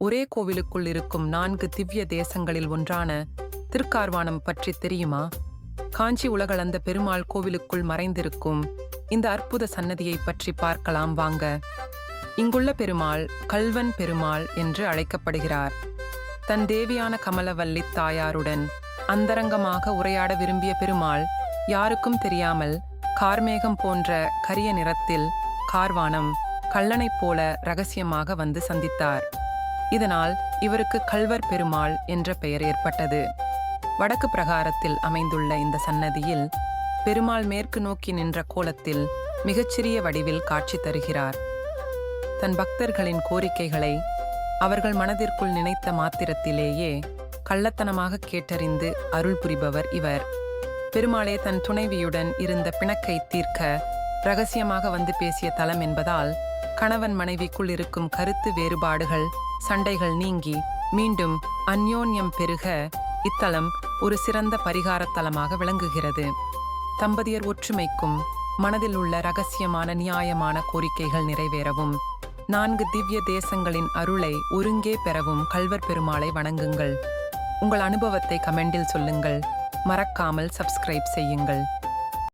ஒரே கோவிலுக்குள் இருக்கும் நான்கு திவ்ய தேசங்களில் ஒன்றான திருக்கார்வானம் பற்றி தெரியுமா? காஞ்சி உலகளந்த பெருமாள் கோவிலுக்குள் மறைந்திருக்கும் இந்த அற்புத சன்னதியை பற்றி பார்க்கலாம் வாங்க. இங்குள்ள பெருமாள் கல்வன் பெருமாள் என்று அழைக்கப்படுகிறார். தன் தேவியான கமலவல்லி தாயாருடன் அந்தரங்கமாக உரையாட விரும்பிய பெருமாள் யாருக்கும் தெரியாமல் கார்மேகம் போன்ற கரிய நிறத்தில் கார்வானம் கல்லனைப் போல ரகசியமாக வந்து சந்தித்தார். இதனால் இவருக்கு கல்வர் பெருமாள் என்ற பெயர் ஏற்பட்டது. வடக்கு பிரகாரத்தில் அமைந்துள்ள இந்த சன்னதியில் பெருமாள் மேற்கு நோக்கி நின்ற கோலத்தில் மிகச்சிறிய வடிவில் காட்சி தருகிறார். தன் பக்தர்களின் கோரிக்கைகளை அவர்கள் மனதிற்குள் நினைத்த மாத்திரத்திலேயே கள்ளத்தனமாக கேட்டறிந்து அருள் புரிபவர் இவர். பெருமாளே தன் துணைவியுடன் இருந்த பிணக்கை தீர்க்க ரகசியமாக வந்து பேசிய தலம் என்பதால் கணவன் மனைவிக்குள் இருக்கும் கருத்து வேறுபாடுகள் சண்டைகள் நீங்கி மீண்டும் அந்யோன்யம் பெருக இத்தலம் ஒரு சிறந்த பரிகாரத் தலமாக விளங்குகிறது. தம்பதியர் ஒற்றுமைக்கும் மனதில் உள்ள ரகசியமான நியாயமான கோரிக்கைகள் நிறைவேறவும். நான்கு திவ்ய தேசங்களின் அருளை ஒருங்கே பெறவும் கல்வர் பெருமாளை வணங்குங்கள். உங்கள் அனுபவத்தை கமெண்டில் சொல்லுங்கள். மறக்காமல் சப்ஸ்கிரைப் செய்யுங்கள்.